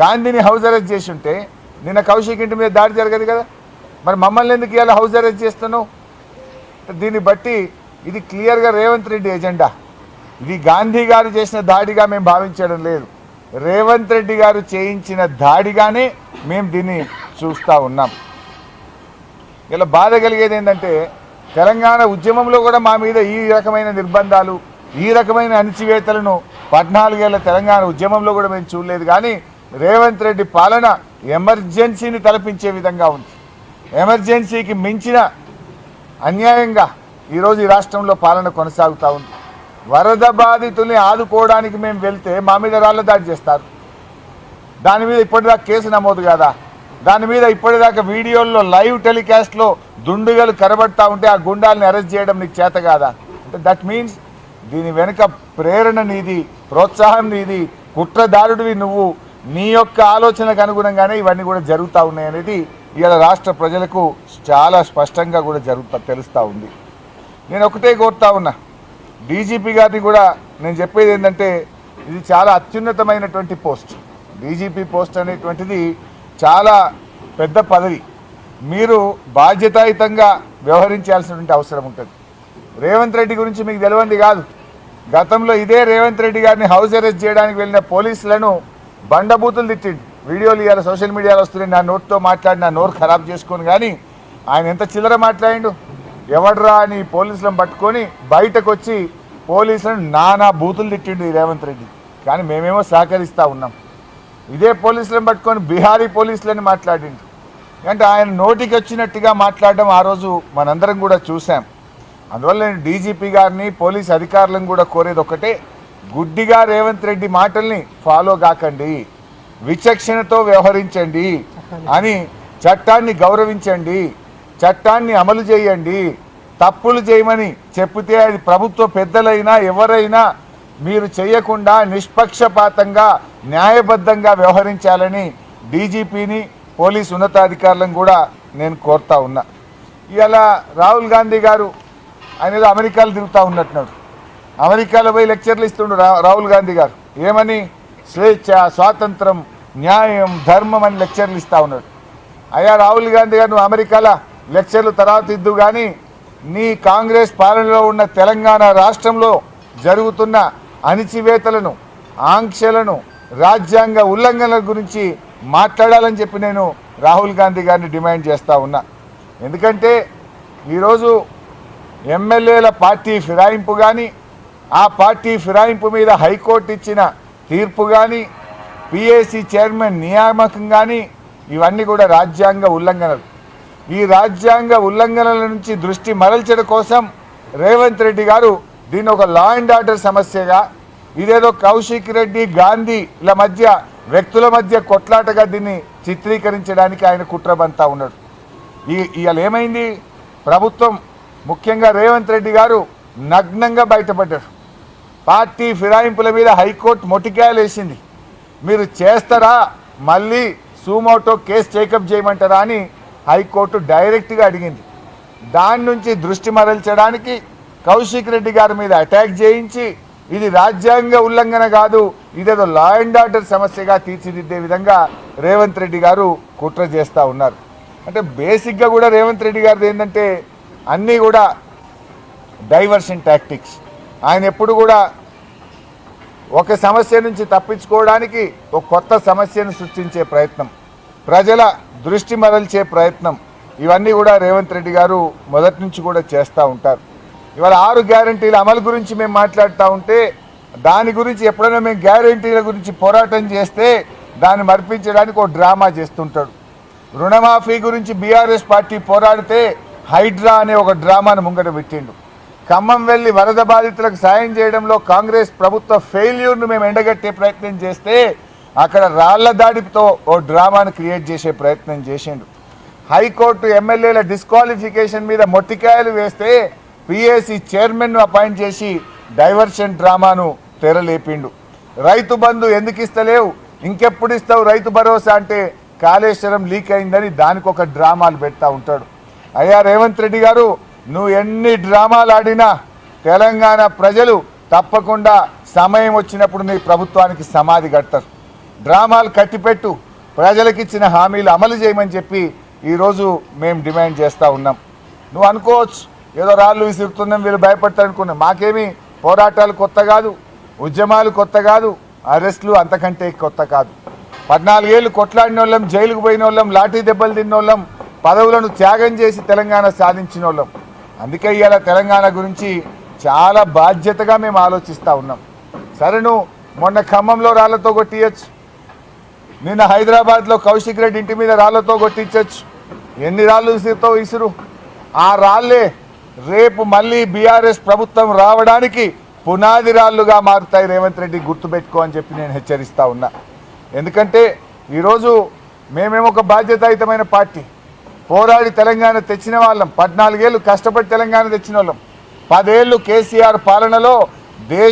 గాంధీని house arrest చేసి ఉంటే నిన్న కౌశిక్ ఇంటి మీద దాడి జరగదు కదా. మరి మమ్మల్ని ఎందుకు ఇవాళ హౌస్ అరెస్ట్ చేస్తున్నావు? దీన్ని బట్టి ఇది క్లియర్గా రేవంత్ రెడ్డి ఎజెండా. ఇది గాంధీ గారు చేసిన దాడిగా మేము భావించడం లేదు. రేవంత్ రెడ్డి గారు చేయించిన దాడిగానే మేము దీన్ని చూస్తూ ఉన్నాం. ఇలా బాధ కలిగేది ఏంటంటే తెలంగాణ ఉద్యమంలో కూడా మా మీద ఈ రకమైన నిర్బంధాలు ఈ రకమైన అణిచివేతలను పద్నాలుగేళ్ళ తెలంగాణ ఉద్యమంలో కూడా మేము చూడలేదు. కానీ రేవంత్ రెడ్డి పాలన ఎమర్జెన్సీని తలపించే విధంగా ఉంది. ఎమర్జెన్సీకి మించిన అన్యాయంగా ఈరోజు ఈ రాష్ట్రంలో పాలన కొనసాగుతూ ఉంది. వరద బాధితుల్ని ఆదుకోవడానికి మేము వెళ్తే మా మీద రాళ్ళ దాడి చేస్తారు. దాని మీద ఇప్పటిదాకా కేసు నమోదు కాదా? దాని మీద ఇప్పటిదాకా వీడియోల్లో లైవ్ టెలికాస్ట్లో దుండుగలు కనబడతా ఉంటే ఆ గుండాల్ని అరెస్ట్ చేయడం నీకు చేత కాదా? అంటే దట్ మీన్స్ దీని వెనుక ప్రేరణ నీది ప్రోత్సాహం నీది కుట్రదారుడివి నువ్వు నీ యొక్క ఆలోచనకు అనుగుణంగానే ఇవన్నీ కూడా జరుగుతూ ఉన్నాయి అనేది ఇవాళ రాష్ట్ర ప్రజలకు చాలా స్పష్టంగా కూడా జరుగుతా తెలుస్తూ ఉంది. నేను ఒకటే కోరుతా ఉన్నా. డీజీపీ గారిని కూడా నేను చెప్పేది ఏంటంటే ఇది చాలా అత్యున్నతమైనటువంటి పోస్ట్. డీజీపీ పోస్ట్ అనేటువంటిది చాలా పెద్ద పదవి. మీరు బాధ్యతాయుతంగా వ్యవహరించాల్సినటువంటి అవసరం ఉంటుంది. రేవంత్ రెడ్డి గురించి మీకు తెలియంది కాదు. గతంలో ఇదే రేవంత్ రెడ్డి గారిని హౌస్ అరెస్ట్ చేయడానికి వెళ్ళిన పోలీసులను బండబూతులు తిట్టిండు. వీడియోలు ఇవాళ సోషల్ మీడియాలో వస్తున్నాయి. నా నోట్తో మాట్లాడి నా నోరు ఖరాబ్ చేసుకొని కానీ ఆయన ఎంత చిల్లర మాట్లాడిండు? ఎవడ్రా అని పోలీసులను పట్టుకొని బయటకు వచ్చి పోలీసులను నానా బూతులు తిట్టిండు ఈ రేవంత్ రెడ్డి. కానీ మేమేమో సహకరిస్తూ ఉన్నాం. ఇదే పోలీసులను పట్టుకొని బీహారీ పోలీసులని మాట్లాడిండు. అంటే ఆయన నోటికి వచ్చినట్టుగా మాట్లాడడం ఆ రోజు మనందరం కూడా చూసాం అందువల్ల నేను డీజీపీ గారిని పోలీస్ అధికారులను కూడా కోరేది ఒకటే గుడ్డిగా రేవంత్ రెడ్డి మాటల్ని ఫాలో కాకండి విచక్షణతో వ్యవహరించండి అని చట్టాన్ని గౌరవించండి చట్టాన్ని అమలు చేయండి తప్పులు చేయమని చెప్తే అది ప్రభుత్వ పెద్దలైనా ఎవరైనా మీరు చేయకుండా నిష్పక్షపాతంగా న్యాయబద్ధంగా వ్యవహరించాలని డీజీపీని పోలీస్ ఉన్నతాధికారులను కూడా నేను కోరుతా ఉన్నా. ఇలా రాహుల్ గాంధీ గారు ఆయన అమెరికాలో తిరుగుతూ ఉన్నట్టున్నాడు. అమెరికాలో పోయి లెక్చర్లు ఇస్తుండు రా- రాహుల్ గాంధీ గారు. ఏమని? స్వేచ్ఛ స్వాతంత్రం న్యాయం ధర్మం అని లెక్చర్లు ఇస్తూ ఉన్నాడు. అయ్యా రాహుల్ గాంధీ గారు నువ్వు అమెరికాలో లెక్చర్లు తర్వాత ఇద్దు కానీ నీ కాంగ్రెస్ పాలనలో ఉన్న తెలంగాణ రాష్ట్రంలో జరుగుతున్న అణిచివేతలను ఆంక్షలను రాజ్యాంగ ఉల్లంఘనల గురించి మాట్లాడాలని చెప్పి నేను రాహుల్ గాంధీ గారిని డిమాండ్ చేస్తూ ఉన్నా. ఎందుకంటే ఈరోజు ఎమ్మెల్యేల పార్టీ ఫిరాయింపు కానీ ఆ పార్టీ ఫిరాయింపు మీద హైకోర్టు ఇచ్చిన తీర్పు కానీ పిఏసీ చైర్మన్ నియామకం కానీ ఇవన్నీ కూడా రాజ్యాంగ ఉల్లంఘనలు. ఈ రాజ్యాంగ ఉల్లంఘనల నుంచి దృష్టి మరల్చడం కోసం రేవంత్ రెడ్డి గారు దీన్ని ఒక లా అండ్ ఆర్డర్ సమస్యగా ఇదేదో కౌశిక్ రెడ్డి గాంధీల మధ్య వ్యక్తుల మధ్య కొట్లాటగా దీన్ని చిత్రీకరించడానికి ఆయన కుట్రబంతా ఉన్నాడు. ఈ ఇవాళ ఏమైంది? ప్రభుత్వం ముఖ్యంగా రేవంత్ రెడ్డి గారు నగ్నంగా బయటపడ్డారు. పార్టీ ఫిరాయింపుల మీద హైకోర్టు మొటికాయలు వేసింది. మీరు చేస్తారా? మళ్ళీ సూమోటో కేసు టేకప్ చేయమంటారా అని హైకోర్టు డైరెక్ట్గా అడిగింది. దాని నుంచి దృష్టి మరల్చడానికి కౌశిక్ రెడ్డి గారి మీద అటాక్ చేయించి ఇది రాజ్యాంగ ఉల్లంఘన కాదు ఇదేదో లా అండ్ ఆర్డర్ సమస్యగా తీర్చిదిద్దే విధంగా రేవంత్ రెడ్డి గారు కుట్ర చేస్తూ ఉన్నారు. అంటే బేసిక్గా కూడా రేవంత్ రెడ్డి గారిది ఏంటంటే అన్నీ కూడా డైవర్షన్ టాక్టిక్స్. ఆయన ఎప్పుడు కూడా ఒక సమస్య నుంచి తప్పించుకోవడానికి ఒక కొత్త సమస్యను సృష్టించే ప్రయత్నం ప్రజల దృష్టి మరల్చే ప్రయత్నం ఇవన్నీ కూడా రేవంత్ రెడ్డి గారు మొదటి నుంచి కూడా చేస్తూ ఉంటారు. ఇవాళ ఆరు గ్యారంటీల అమలు గురించి మేము మాట్లాడుతూ ఉంటే దాని గురించి ఎప్పుడైనా మేము గ్యారంటీల గురించి పోరాటం చేస్తే దాన్ని మర్పించడానికి ఒక డ్రామా చేస్తుంటాడు. రుణమాఫీ గురించి బీఆర్ఎస్ పార్టీ పోరాడితే హైడ్రా అనే ఒక డ్రామాను ముంగట పెట్టిండు. ఖమ్మం వెళ్ళి వరద బాధితులకు సాయం చేయడంలో కాంగ్రెస్ ప్రభుత్వ ఫెయిల్యూర్ను మేము ఎండగట్టే ప్రయత్నం చేస్తే అక్కడ రాళ్ళ దాడితో ఓ డ్రామాను క్రియేట్ చేసే ప్రయత్నం చేసిండు హైకోర్టు ఎమ్మెల్యేల డిస్క్వాలిఫికేషన్ మీద మొట్టికాయలు వేస్తే పిఏసి చైర్మన్ను అపాయింట్ చేసి డైవర్షన్ డ్రామాను తెరలేపిండు. రైతు బంధు ఎందుకు ఇస్తలేవు? ఇంకెప్పుడు ఇస్తావు రైతు భరోసా అంటే కాళేశ్వరం లీక్ అయిందని దానికి ఒక డ్రామాలు పెడతా ఉంటాడు. అయ్యా రేవంత్ రెడ్డి గారు నువ్వు ఎన్ని డ్రామాలు ఆడినా తెలంగాణ ప్రజలు తప్పకుండా సమయం వచ్చినప్పుడు నీ ప్రభుత్వానికి సమాధి కడతారు. డ్రామాలు కట్టిపెట్టు. ప్రజలకు ఇచ్చిన హామీలు అమలు చేయమని చెప్పి ఈరోజు మేము డిమాండ్ చేస్తూ ఉన్నాం. నువ్వు అనుకోవచ్చు ఏదో రాళ్ళు విసురుతున్నాం వీళ్ళు భయపడతారు అనుకున్నాం మాకేమి పోరాటాలు కొత్త కాదు ఉద్యమాలు కొత్త కాదు అరెస్టులు అంతకంటే కొత్త కాదు. పద్నాలుగేళ్ళు కొట్లాడిన వాళ్ళం జైలుకు పోయిన వాళ్ళం లాఠీ దెబ్బలు తిన్న వాళ్ళం పదవులను త్యాగం చేసి తెలంగాణ సాధించిన వాళ్ళం అందుకే ఇవాళ తెలంగాణ గురించి చాలా బాధ్యతగా మేము ఆలోచిస్తూ ఉన్నాం. సరే నువ్వు మొన్న ఖమ్మంలో రాళ్ళతో కొట్టియచ్చు. నిన్న హైదరాబాద్లో కౌశిక్ రెడ్డి ఇంటి మీద రాళ్ళతో కొట్టించవచ్చు ఎన్ని రాళ్ళు విసురుతో విసురు ఆ రాళ్ళే రేపు మళ్ళీ బీఆర్ఎస్ ప్రభుత్వం రావడానికి పునాది రాళ్ళుగా మారుతాయి రేవంత్ రెడ్డి గుర్తుపెట్టుకో అని చెప్పి నేను హెచ్చరిస్తా ఉన్నా. ఎందుకంటే ఈరోజు మేమేమో ఒక బాధ్యతాయుతమైన పార్టీ. పోరాడి తెలంగాణ తెచ్చిన వాళ్ళం. పద్నాలుగేళ్ళు కష్టపడి తెలంగాణ తెచ్చిన వాళ్ళం. పదేళ్ళు కేసీఆర్ పాలనలో దేశ